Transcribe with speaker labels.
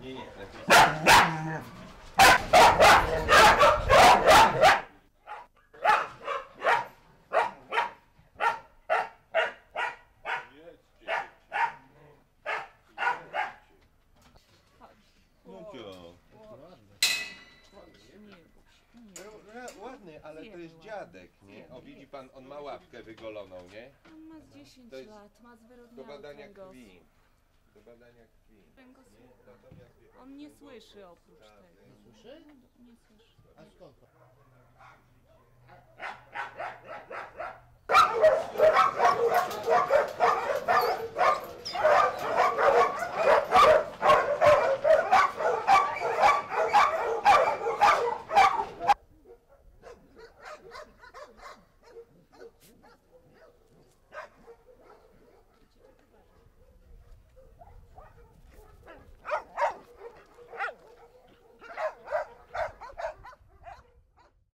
Speaker 1: Nie, nie, lepiej. Nucio. Ładny, ale to jest dziadek, nie? O, widzi pan, on ma łapkę wygoloną, nie?
Speaker 2: On ma z 10
Speaker 1: To jest
Speaker 2: lat, ma
Speaker 1: Do
Speaker 2: zwyrodniały
Speaker 1: badania
Speaker 2: kręgosłup.
Speaker 1: krwi. Do badania krwi. Natomiast
Speaker 2: On nie słyszy oprócz tego.
Speaker 3: Słyszy?
Speaker 2: Nie słyszy.
Speaker 3: A skąd?